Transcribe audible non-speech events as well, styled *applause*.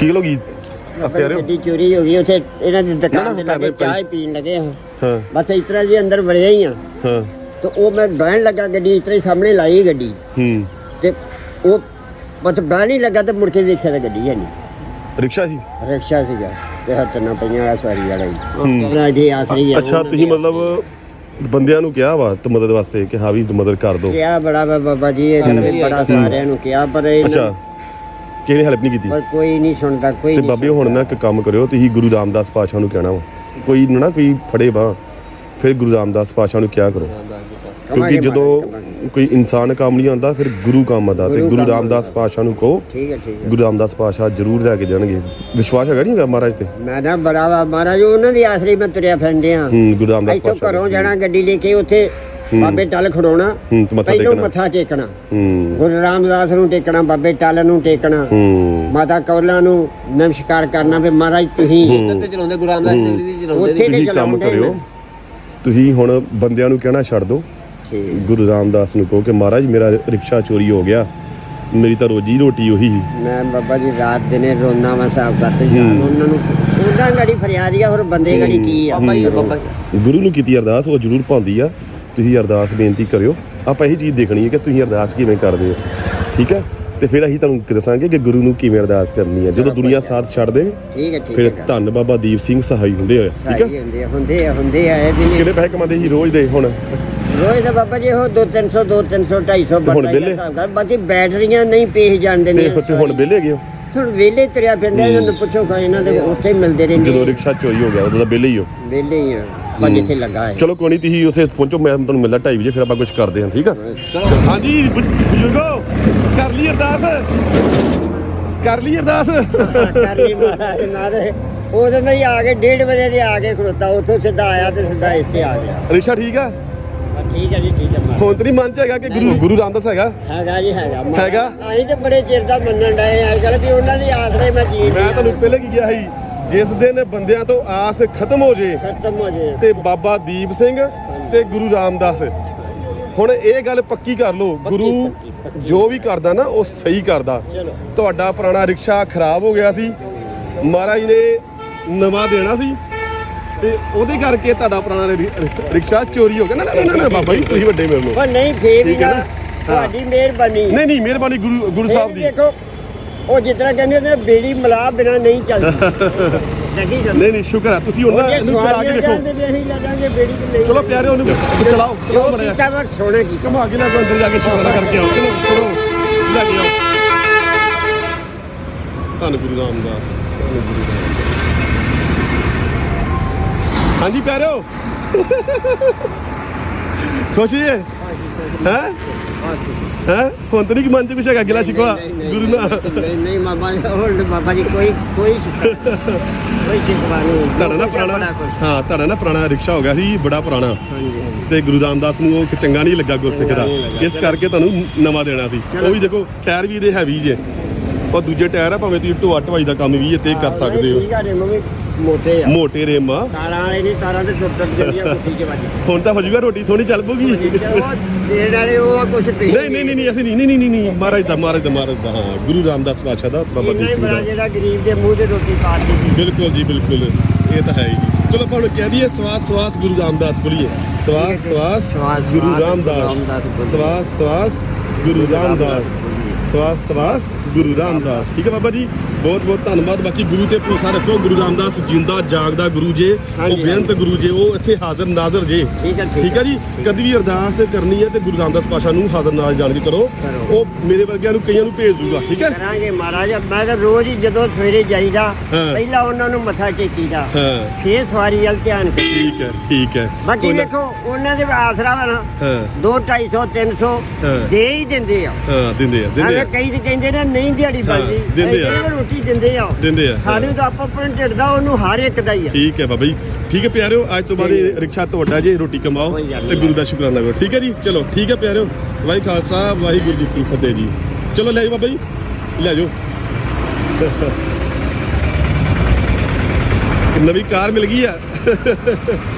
ਕੀ ਲੋਗੀ ਆ ਪਿਆਰਿਓ ਗੱਡੀ ਚੋਰੀ ਹੋ ਗਈ ਉੱਥੇ ਇਹਨਾਂ ਦੀ ਨਾ, ਦੁਕਾਨ ਦੇ ਨਾ, ਲੱਗੇ। ਚਾਹ ਪੀਣ ਲੱਗੇ ਹਾਂ ਹਾਂ। ਬਸ ਇਸ ਤਰ੍ਹਾਂ ਜੀ ਅੰਦਰ ਵੜਿਆ ਹੀ ਆ। ਹਾਂ। ਤੇ ਉਹ ਮੈਂ ਬਹਿਣ ਲੱਗਾ ਗੱਡੀ ਇਸ ਤਰ੍ਹਾਂ ਹੀ ਸਾਹਮਣੇ ਲਾਈ ਗੱਡੀ। ਹੂੰ। ਤੇ ਉਹ ਬਸ ਬਹਿਣ ਹੀ ਲੱਗਾ ਤੇ ਮੁੜ ਕੇ ਵੇਖਿਆ ਤਾਂ ਗੱਡੀ ਹੈ ਨਹੀਂ। ਰਿਕਸ਼ਾ ਸੀ? ਰਿਕਸ਼ਾ ਸੀਗਾ ਤੇ ਹੱਥ ਨਾਲ ਪਈਆਂ ਵਾਲਾ ਸਵਾਰੀ ਵਾਲਾ ਹੀ। ਹੂੰ। ਉਹਨਾਂ ਦੀ ਆਸਰੀ ਆ ਅੱਛਾ ਤੁਸੀਂ ਮਤਲਬ ਬੰਦਿਆਂ ਨੂੰ ਕਿਹਾ ਵਾ ਤੇ ਮਦਦ ਵਾਸਤੇ ਕਿ ਹਾਂ ਵੀ ਮਦਦ ਕਰ ਦਿਓ। ਕਿਹਾ ਬੜਾ ਵਾ ਬਾਬਾ ਜੀ ਇਹ ਗੱਲ ਵੀ ਬੜਾ ਸਾਰਿਆਂ ਨੂੰ ਕਿਹਾ ਪਰ ਅੱਛਾ। ਕਿਸੇ ਨੇ ਹੈਲਪ ਨਹੀਂ ਕੀਤੀ? ਪਰ ਕੋਈ ਨਹੀਂ ਸੁਣਦਾ ਕੋਈ ਤੇ ਨਹੀਂ ਬਾਬੇ ਹੁਣ ਨਾ ਇੱਕ ਕੰਮ ਕਰਿਓ ਤੁਸੀਂ ਗੁਰੂ ਰਾਮਦਾਸ ਪਾਤਸ਼ਾਹ ਨੂੰ ਕਹਿਣਾ ਵਾ। ਕੋਈ ਨਾ ਕੋਈ ਫੜੇ ਬਾਹ ਫਿਰ ਗੁਰੂ ਰਾਮਦਾਸ ਪਾਤਸ਼ਾਹ ਨੂੰ ਕਿਹਾ ਕਰੋ? ਕਿਉਂਕਿ ਜਦੋਂ। ਕੋਈ ਇਨਸਾਨ ਕੰਮ ਨਹੀਂ ਆਉਂਦਾ ਫਿਰ ਗੁਰੂ ਕੰਮ ਆਉਂਦਾ। ਤੇ ਗੁਰੂ ਰਾਮਦਾਸ। ਪਾਤਸ਼ਾਹ ਨੂੰ ਕਹੋ ਠੀਕ ਹੈ ਠੀਕ ਹੈ। ਗੁਰੂ ਰਾਮਦਾਸ ਪਾਤਸ਼ਾਹ ਜ਼ਰੂਰ ਲੈ ਕੇ ਜਾਣਗੇ। ਵਿਸ਼ਵਾਸ ਹੈਗਾ ਨਹੀਂ ਹੈਗਾ ਮਹਾਰਾਜ ਤੇ? ਮੈਂ ਨਾ ਬੜਾ ਵਾ ਮਹਾਰਾਜ ਉਹਨਾਂ ਦੀ ਆਸਰੀ ਮੈਂ ਤੁਰਿਆ ਫਿਰਦਿਆਂ ਹੂੰ ਗੁਰੂ ਰਾਮਦਾਸ ਇੱਥੋਂ ਪਾਤਸ਼ਾਹ ਘਰੋਂ ਜਾਣਾ ਗੱਡੀ ਲੈ ਕੇ ਉੱਥੇ। ਬਾਬੇ ਟਲ ਹੂੰ ਤੇ ਮੱਥਾ ਪਹਿਲੋਂ ਟੇਕਣਾ। ਮੱਥਾ ਟੇਕਣਾ। ਹੂੰ। ਗੁਰੂ ਰਾਮਦਾਸ ਨੂੰ ਟੇਕਣਾ ਬਾਬੇ ਟਲ ਨੂੰ ਟੇਕਣਾ। ਹੂੰ। ਮਾਤਾ ਕੌਲਾ ਨੂੰ ਨਮਸਕਾਰ ਕਰਨਾ ਵੀ ਮਹਾਰਾਜ ਤੁਸੀਂ ਹੂੰ। ਤੇ ਚਲਾਉਂਦੇ ਗੁਰੂ ਰਾਮਦਾਸ ਨਗਰੀ ਦੀ ਚਲਾਉਂਦੇ ਉੱਥੇ ਤੇ ਤੁਸੀਂ ਕੰਮ ਚਲਾਉਂਦੇ ਕਰਿਓ। ਨੇ। ਤੁਸੀਂ ਹੁਣ ਬੰਦਿਆਂ ਨੂੰ ਕਹਿਣਾ ਛੱਡ ਦਿਓ। ਠੀਕ। ਗੁਰੂ ਰਾਮਦਾਸ ਨੂੰ ਕਹੋ ਕਿ ਮਹਾਰਾਜ ਮੇਰਾ ਰਿਕਸ਼ਾ ਚੋਰੀ ਹੋ ਗਿਆ। ਮੇਰੀ ਤਾਂ ਰੋਜੀ ਰੋਟੀ ਉਹੀ ਸੀ। ਮੈਂ ਬਾਬਾ ਜੀ ਰਾਤ ਦਿਨੇ ਰੋਣਾ ਵਾ ਸਾਹਿਬ ਕਰਤੇ ਜਾਨ। ਉਹਨਾਂ ਨੂੰ। ਉਹਨਾਂ ਗੜੀ ਫਰਿਆਦ ਆ ਹੋਰ ਬੰਦੇ ਗੜੀ ਕੀ ਆ? ਬਾਬਾ ਜੀ ਬਾਬਾ ਜੀ। ਗੁਰੂ ਨੂੰ ਕੀਤੀ ਅਰਦਾਸ ਉਹ ਜ਼ਰੂਰ ਪਾਉਂਦੀ ਆ। ਤੁਸੀਂ ਅਰਦਾਸ ਬੇਨਤੀ ਕਰਿਓ। ਆਪਾਂ ਇਹੀ ਚੀਜ਼ ਦੇਖਣੀ ਹੈ ਕਿ ਤੁਸੀਂ ਅਰਦਾਸ ਕਿਵੇਂ ਕਰਦੇ ਹੋ। ਠੀਕ ਹੈ? ਤੇ ਫਿਰ ਅਸੀਂ ਤੁਹਾਨੂੰ ਦੱਸਾਂਗੇ ਕਿ ਗੁਰੂ ਨੂੰ ਕਿਵੇਂ ਅਰਦਾਸ ਕਰਨੀ ਹੈ। ਜਦੋਂ ਦੁਨੀਆ ਸਾਥ ਛੱਡ ਦੇਵੇ ਠੀਕ ਹੈ ਠੀਕ ਫਿਰ ਹੈ ਧੰਨ ਬਾਬਾ ਦੀਪ ਸਿੰਘ ਸਹਾਈ ਹੁੰਦੇ ਹੋਏ। ਠੀਕ ਹੈ? ਹੁੰਦੇ ਆ ਹੁੰਦੇ ਆ ਹੁੰਦੇ ਆ ਇਹ ਦਿਨੇ ਕਿਹੜੇ ਪੈਸੇ ਕਮਾਉਂਦੇ ਸੀ ਰੋਜ਼ ਦੇ ਹੁਣ? ਰੋਜ਼ ਦਾ ਬਾਬਾ ਜੀ ਉਹ 2 300 2 300 250 ਹੁਣ ਵਿਹਲੇ? ਬਾਕੀ ਬੈਟਰੀਆਂ ਨਹੀਂ ਪੇਸ਼ ਜਾਂਦੇ ਤੇ ਨੇ ਉੱਥੇ ਹੁਣ ਵਿਹਲੇ ਗਏ ਹੋ? ਥੋੜਾ ਵੇਲੇ ਤੁਰਿਆ ਫਿਰਦਾ ਇਹਨਾਂ ਨੂੰ ਪੁੱਛੋ ਕਾ ਇਹਨਾਂ ਦੇ ਉੱਥੇ ਹੀ ਮਿਲਦੇ ਰਹਿੰਦੇ ਜਦੋਂ ਰਿਕਸ਼ਾ ਚੋਰੀ ਹੋ ਗਿਆ ਉਦੋਂ ਤਾਂ ਵਿਹਲੇ ਹੀ ਹੋ। ਵੇਲੇ ਹੀ ਆ। ਬਸ ਜਿੱਥੇ ਲੱਗਾ ਹੈ। ਚਲੋ ਕੋਈ ਨਹੀਂ ਤੁਸੀਂ ਉੱਥੇ ਪਹੁੰਚੋ ਮੈਂ ਤੁਹਾਨੂੰ ਮਿਲਦਾ 2:30 ਵਜੇ ਫਿਰ ਆਪਾਂ ਕੁਝ ਕਰਦੇ ਹਾਂ ਠੀਕ ਆ? ਹਾਂਜੀ ਬ- ਬਜ਼ੁਰਗੋ ਕਰ ਲਈ ਅਰਦਾਸ। ਕਰ ਲਈ ਅਰਦਾਸ। ਕਰ ਲਈ ਮਹਾਰਾਜ ਨਾਰੇ ਉਹਦੇ ਨਾਲ ਹੀ ਆ ਕੇ 1:30 ਵਜੇ ਦੇ ਆ ਕੇ ਖੜੋਤਾ ਉੱਥੋਂ ਸਿੱਧਾ ਆਇਆ ਤੇ ਸਿੱਧਾ ਇੱਥੇ ਆ ਗਿਆ। ਰਿਕਸ਼ਾ ਠੀਕ ਆ? ਠੀਕ ਹੈ ਜੀ ਠੀਕ ਹੈ ਮਹਾਰਾਜ ਹੁਣ ਤੇ ਨਹੀਂ ਮਨ ਚ ਹੈਗਾ ਕਿ ਗੁਰੂ ਗੁਰੂ ਰਾਮਦਾਸ ਹੈਗਾ? ਹੈਗਾ ਜੀ ਹੈਗਾ। ਹੈਗਾ? ਅਸੀਂ ਤੇ ਬੜੇ ਚਿਰ ਦਾ ਮੰਨਣ ਡਏ ਆ ਗੱਲ ਵੀ ਉਹਨਾਂ ਦੀ ਆਸਰੇ ਮੈਂ ਜੀ ਮੈਂ ਤੁਹਾਨੂੰ ਪਹਿਲੇ ਕੀ ਕਿਹਾ ਸੀ? ਜਿਸ ਦਿਨ ਬੰਦਿਆਂ ਤੋਂ ਆਸ ਖਤਮ ਹੋ ਜੇ ਖਤਮ ਹੋ ਜੇ। ਤੇ ਬਾਬਾ ਦੀਪ ਸਿੰਘ ਤੇ ਗੁਰੂ ਰਾਮਦਾਸ। ਹੁਣ ਇਹ ਗੱਲ ਪੱਕੀ ਕਰ ਲਓ। ਗੁਰੂ ਪੱਕੀ, ਪੱਕੀ। ਜੋ ਵੀ ਕਰਦਾ ਨਾ ਉਹ ਸਹੀ ਕਰਦਾ। ਚਲੋ। ਤੁਹਾਡਾ ਪੁਰਾਣਾ ਰਿਕਸ਼ਾ ਖਰਾਬ ਹੋ ਗਿਆ ਸੀ। ਮਹਾਰਾਜ ਨੇ ਨਵਾਂ ਦੇਣਾ ਸੀ। ਤੇ ਉਹਦੇ ਕਰਕੇ ਤੁਹਾਡਾ ਪੁਰਾਣਾ ਰਿ- ਰਿ- ਰਿਕਸ਼ਾ ਚੋਰੀ ਹੋ ਗਿਆ। ਨਾ ਨਾ ਨਾ, ਨਾ ਬਾਬਾ ਜੀ ਤੁਸੀਂ ਵੱਡੇ ਮੇਰੇ ਨੂੰ ਪਰ ਨਹੀਂ ਫੇਰ ਵੀ ਠੀਕ ਹੈ ਨਾ? ਨਾ? ਤੁਹਾਡੀ ਮਿਹਰਬਾਨੀ। ਨਹੀਂ ਨਹੀਂ ਮਿਹਰਬਾਨੀ ਗੁਰੂ ਗੁਰੂ ਸਾਹਿਬ ਦੀ। ਦੇਖੋ ਉਹ ਤਰ੍ਹਾਂ ਕਹਿੰਦੇ ਨੇ ਬੇੜੀ ਮਲਾ ਬਿਨਾ ਨਹੀਂ ਚੱਲਦੀ। *laughs* ਲੱਗੀ ਚੱਲ ਨਹੀਂ ਨਹੀਂ ਸ਼ੁਕਰ ਹੈ ਤੁਸੀਂ ਉਹਨਾਂ ਨੂੰ ਚਲਾ ਕੇ ਦੇਖੋ। ਵੀ ਅਸੀਂ ਲੱਗਾਂਗੇ ਬੇੜੀ ਤੇ ਨਹੀਂ। ਚਲੋ ਪਿਆਰੇ ਉਹਨੂੰ ਚਲਾਓ ਚਲਾਓ ਜੋ ਬੜਿਆ ਕੀਤਾ ਪਰ ਸੋਹਣਾ ਕੀਤਾ। ਘੁਮਾ ਕੇ ਨਾ ਕੋਈ ਅੰਦਰ ਜਾ ਕੇ ਸ਼ੁਕਰਾਨਾ ਕਰਕੇ ਆਓ। ਚਲੋ ਚਲੋ ਲੈ ਕੇ ਆਓ। ਧੰਨ ਗੁਰੂ ਰਾਮਦਾਸ ਧੰਨ ਗੁਰੂ ਰਾਮਦਾਸ। ਹਾਂਜੀ ਪਿਆਰਿਓ ਖੁਸ਼ ਜੀ? ਹੈ? ਹੈ? ਹੈ ਹੁਣ ਤਾਂ ਨਹੀਂ ਕਿ ਮਨ ਚ ਕੁਛ ਹੈਗਾ ਗਿਲਾ ਸ਼ਿਕਵਾ। ਗੁਰੂ ਨਾਲ ਨਹੀਂ ਨਹੀਂ ਜੀ ਹੋਰ ਬਾਬਾ ਜੀ ਕੋਈ ਕੋਈ ਸ਼ਿਕਵਾ ਕੋਈ ਸ਼ਿਕਵਾ ਨਹੀਂ। ਤੁਹਾਡਾ ਨਾ ਪੁਰਾਣਾ। ਹਾਂ ਤੁਹਾਡਾ ਨਾ ਪੁਰਾਣਾ ਰਿਕਸ਼ਾ ਹੋ ਗਿਆ ਸੀ ਬੜਾ ਪੁਰਾਣਾ। ਤੇ ਗੁਰੂ ਰਾਮਦਾਸ ਨੂੰ ਉਹ ਚੰਗਾ ਨਹੀਂ ਲੱਗਾ ਗੁਰਸਿੱਖ ਦਾ। ਇਸ ਕਰਕੇ ਤੁਹਾਨੂੰ ਨਵਾਂ ਦੇਣਾ ਸੀ। ਉਹ ਵੀ ਦੇਖੋ ਟਾਇਰ ਵੀ ਇਹਦੇ ਹੈਵੀ ਜੇ। ਉਹ ਦੂਜੇ ਟਾਇਰ ਆ ਭਾਵੇਂ ਤੁਸੀਂ ਢੋਆ ਢਵਾਈ ਦਾ ਕੰਮ ਵੀ ਇੱਥੇ ਕਰ ਸਕਦੇ ਹੋ। ਠੀਕ ਆ ਰਿਮ ਵੀ ਮੋਟੇ ਆ। ਮੋਟੇ ਰਿਮ ਆ। ਤਾਰਾਂ ਵਾਲੇ ਨਹੀਂ ਤਾਰਾਂ ਤੇ ਟੁੱਟ ਟੁੱਟ ਜਾਂਦੀਆਂ ਕੁੱਤੀ ਚ ਵੱਜ ਹੁਣ ਤਾਂ ਹੋ ਜਾਊਗਾ ਰੋਟੀ ਸੋਹਣੀ ਚੱਲ ਪੂਗੀ ਉਹ ਦੇਣ ਵਾਲੇ ਉਹ ਆ ਕੁਛ ਦੇ ਨਹੀਂ ਨਹੀਂ ਨਹੀਂ ਨਹੀਂ ਅਸੀਂ ਨਹੀਂ ਨਹੀਂ ਨਹੀਂ ਨਹੀਂ ਮਹਾਰਾਜ ਦਾ ਮਹਾਰਾਜ ਦਾ ਮਹਾਰਾਜ ਦਾ ਹਾਂ ਗੁਰੂ ਰਾਮਦਾਸ ਪਾਤਸ਼ਾਹ ਦਾ ਬਾਬਾ ਦੀਪ ਸਿੰਘ ਦਾ। ਜਿਹੜਾ ਗਰੀਬ ਦੇ ਮੂੰਹ ਤੇ ਰੋਟੀ ਪਾ ਦਿੱਤੀ ਬਿਲਕੁਲ ਜੀ ਬਿਲਕੁਲ। ਇਹ ਤਾਂ ਹੈ ਹੀ ਜੀ। ਚਲੋ ਆਪਾਂ ਹੁਣ ਕਹਿ ਦਈਏ ਸਵਾਸ ਸਵਾਸ ਗੁਰੂ ਰਾਮਦਾਸ ਬੋਲੀਏ। ਸਵਾਸ ਸਵਾਸ ਗੁਰੂ ਰਾਮਦਾਸ। ਸਵਾਸ ਸਵਾਸ ਗੁਰੂ ਰਾਮਦਾਸ। ਸਵਾਸ ਸਵਾਸ ਗੁਰੂ ਰਾਮਦਾਸ। ਠੀਕ ਹੈ ਬਾਬਾ ਜੀ? ਬਹੁਤ ਬਹੁਤ ਧੰਨਵਾਦ। ਬਾਕੀ ਗੁਰੂ ਤੇ ਭਰੋਸਾ ਰੱਖੋ ਗੁਰੂ ਰਾਮਦਾਸ ਜਿੰਦਾ ਜਾਗਦਾ ਗੁਰੂ ਜੇ ਉਹ ਬੇਅੰਤ ਗੁਰੂ ਜੇ ਉਹ ਇੱਥੇ ਹਾਜ਼ਰ ਨਾਜ਼ਰ ਜੇ। ਠੀਕ ਹੈ ਜੀ? ਕਦੀ ਵੀ ਅਰਦਾਸ ਕਰਨੀ ਹੈ ਤੇ ਗੁਰੂ ਰਾਮਦਾਸ ਪਾਸ਼ਾ ਨੂੰ ਹਾਜ਼ਰ ਨਾਲ ਜਾਣ ਕੇ ਕਰੋ। ਉਹ ਮੇਰੇ ਵਰਗਿਆਂ ਨੂੰ ਕਈਆਂ ਨੂੰ ਭੇਜ ਦੂਗਾ ਠੀਕ ਹੈ? ਕਰਾਂਗੇ ਮਹਾਰਾਜ। ਮੈਂ ਤਾਂ ਰੋਜ਼ ਹੀ ਜਦੋਂ ਸਵੇਰੇ ਜਾਈਦਾ। ਪਹਿਲਾਂ ਉਹਨਾਂ ਨੂੰ ਮੱਥਾ ਟੇਕੀਦਾ। ਹਾਂ। ਫੇਰ ਸਵਾਰੀ ਵੱਲ ਧਿਆਨ ਕਰੀ ਠੀਕ ਹੈ ਠੀਕ ਹੈ। ਬਾਕੀ ਵੇਖੋ ਉਹਨਾਂ ਦੇ ਆਸਰਾ ਵਾ ਨਾ। ਹਾਂ। 2 250 300 ਹਾਂ। ਦੇ ਹੀ ਦਿੰਦੇ ਆ। ਹਾਂ ਦਿੰਦੇ ਆ ਦਿੰਦੇ ਨਾਲੇ ਆ। ਕਈ ਤੇ ਕਹਿੰਦੇ ਨੇ ਨਹੀਂ ਦਿਹਾੜੀ ਬਣਦੀ। ਦਿੰਦੇ ਆ। ਰੋਟੀ ਦਿੰਦੇ ਆ। ਦਿੰਦੇ ਆ। ਸਾਨੂੰ ਤਾਂ ਆਪੋ ਆਪਣੇ ਢਿੱਡ ਦਾ ਉਹਨੂੰ ਹਰ ਇੱਕ ਦਾ ਹੀ ਆ। ਠੀਕ ਹੈ ਬਾਬਾ ਜੀ। ਠੀਕ ਹੈ ਪਿਆਰਿਓ ਅੱਜ ਤੋਂ ਬਾਅਦ ਰਿਕਸ਼ਾ ਤੁਹਾਡਾ ਜੇ ਰੋਟੀ ਕਮਾਓ ਤੇ। ਗੁਰੂ ਦਾ ਸ਼ੁਕਰਾਨਾ ਕਰੋ। ਠੀਕ ਹੈ ਜੀ? ਚਲੋ ਠੀਕ ਹੈ ਪਿਆਰਿਓ। ਵਾਹਿ ਖਾਲਸਾ ਵਾਹਿਗੁਰੂ ਜੀ ਕੀ ਫਤਿਹ ਜੀ। ਚਲੋ ਲੈ ਜਾਓ ਬਾਬਾ ਜੀ। ਲੈ ਜਾਓ। *laughs* ਨਵੀਂ ਕਾਰ ਮਿਲ ਗਈ ਆ। *laughs*